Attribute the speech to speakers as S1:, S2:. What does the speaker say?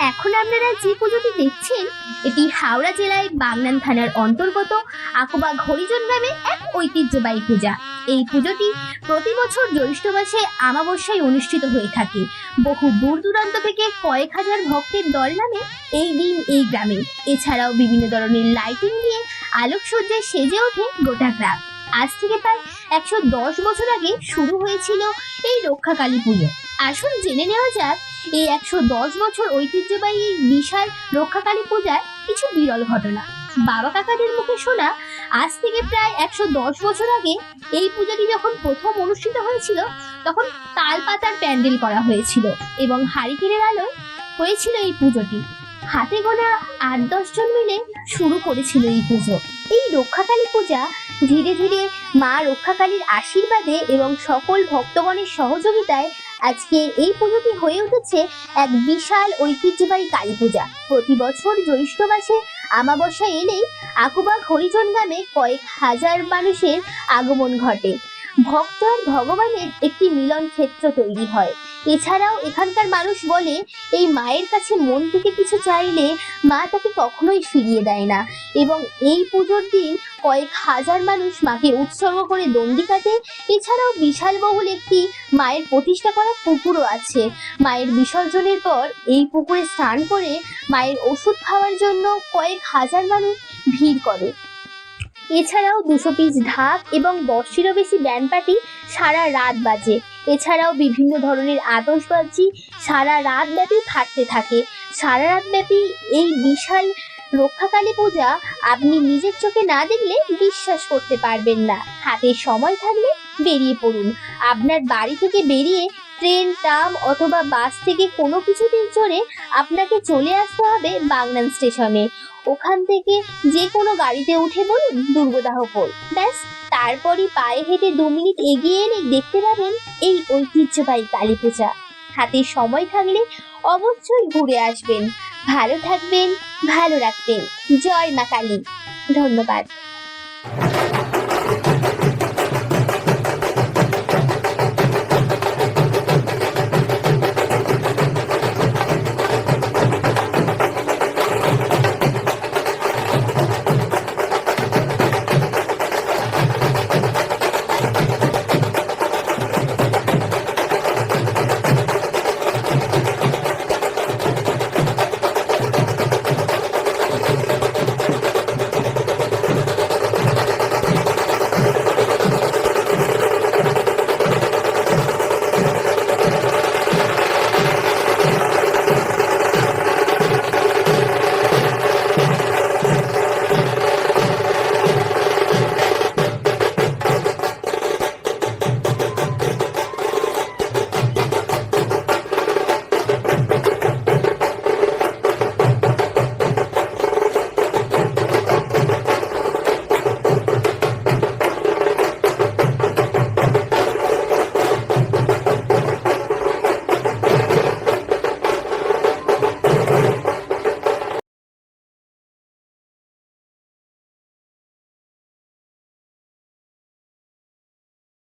S1: এখন আপনারা যে পুজোটি দেখছেন, এটি হাওড়া জেলায় বাগনান থানার অন্তর্গত আকোবা হরিজন নামে এক ঐতিহ্যবাহী পূজা। এই পুজোটি প্রতি বছর জ্যৈষ্ঠ মাসে আমাবস্যায় অনুষ্ঠিত হয়ে থাকে। বহু দূর দূরান্ত থেকে কয়েক হাজার ভক্তের দল নামে এই দিন এই গ্রামে। এছাড়াও বিভিন্ন ধরনের লাইটিং দিয়ে আলোকসজ্জায় সেজে ওঠে গোটা গ্রাম। আজ থেকে প্রায় একশো দশ বছর আগে শুরু হয়েছিল এই রক্ষাকালী পুজো। আসুন জেনে নেওয়া যাক এই একশো দশ বছর ঐতিহ্যবাহী এই বিশাল রক্ষাকালী পূজার কিছু বিরল ঘটনা। বাবা কাকাদের মুখে শোনা, আজ থেকে প্রায় একশো দশ বছর আগে এই পূজাটি যখন প্রথম অনুষ্ঠিত হয়েছিল, তখন তাল পাতার প্যান্ডেল করা হয়েছিল এবং হারিকেনের আলোয় হয়েছিল এই পুজোটি। হাতে গোনা আট দশ জন মিলে শুরু করেছিল এই পুজো। এই রক্ষাকালী পূজা ধীরে ধীরে মা রক্ষাকালীর আশীর্বাদে এবং সকল ভক্তগণের সহযোগিতায় আজকে এই পুজোটি হয়ে উঠেছে এক বিশাল ঐতিহ্যবাহী কালী পূজা। প্রতি বছর জ্যৈষ্ঠ মাসে আমাবস্যা এলেই আকুবাগ হরিজন নামে কয়েক হাজার মানুষের আগমন ঘটে। ভক্ত আর ভগবানের একটি মিলন ক্ষেত্র তৈরি হয়। এছাড়াও এখানকার মানুষ বলে, এই মায়ের কাছে মন থেকে কিছু চাইলে মা তাকে কখনোই ফিরিয়ে দেয় না। এবং এই পুজোর দিন কয়েক হাজার মানুষ মাকে উৎসর্গ করে দণ্ডি কাটে। এছাড়াও বিশাল বহুল একটি মায়ের প্রতিষ্ঠা করা পুকুরও আছে। মায়ের বিসর্জনের পর এই পুকুরে স্নান করে মায়ের ওষুধ খাওয়ার জন্য কয়েক হাজার মানুষ ভিড় করে। এছাড়াও দুশো পিস ঢাক এবং দশটিরও বেশি ব্যান্ড পার্টি সারা রাত বাজে। এছাড়াও বিভিন্ন ধরনের আতশবাজি সারা রাত ব্যাপী থাকতে থাকে। সারা রাত ব্যাপী এই বিশাল রক্ষাকালী পূজা আপনি নিজের চোখে না দেখলে বিশ্বাস করতে পারবেন না। হাতে সময় থাকলে বেরিয়ে পড়ুন। আপনার বাড়ি থেকে বেরিয়ে ট্রেন, ট্রাম অথবা বাস থেকে কোনো কিছুতেই চড়ে আপনাকে চলে আসতে হবে বাগনান স্টেশনে। ওখান থেকে যে কোনো গাড়িতে উঠে বলুন দুর্গদাহপুর ব্যাস, তারপরই পায়ে হেঁটে দু মিনিট এগিয়ে এলে দেখতে পাবেন এই ঐতিহ্যবাহী কালী পূজা হাতে সময় থাকলে অবশ্যই ঘুরে আসবেন। ভালো থাকবেন, ভালো রাখবেন। জয় মা কালী। ধন্যবাদ।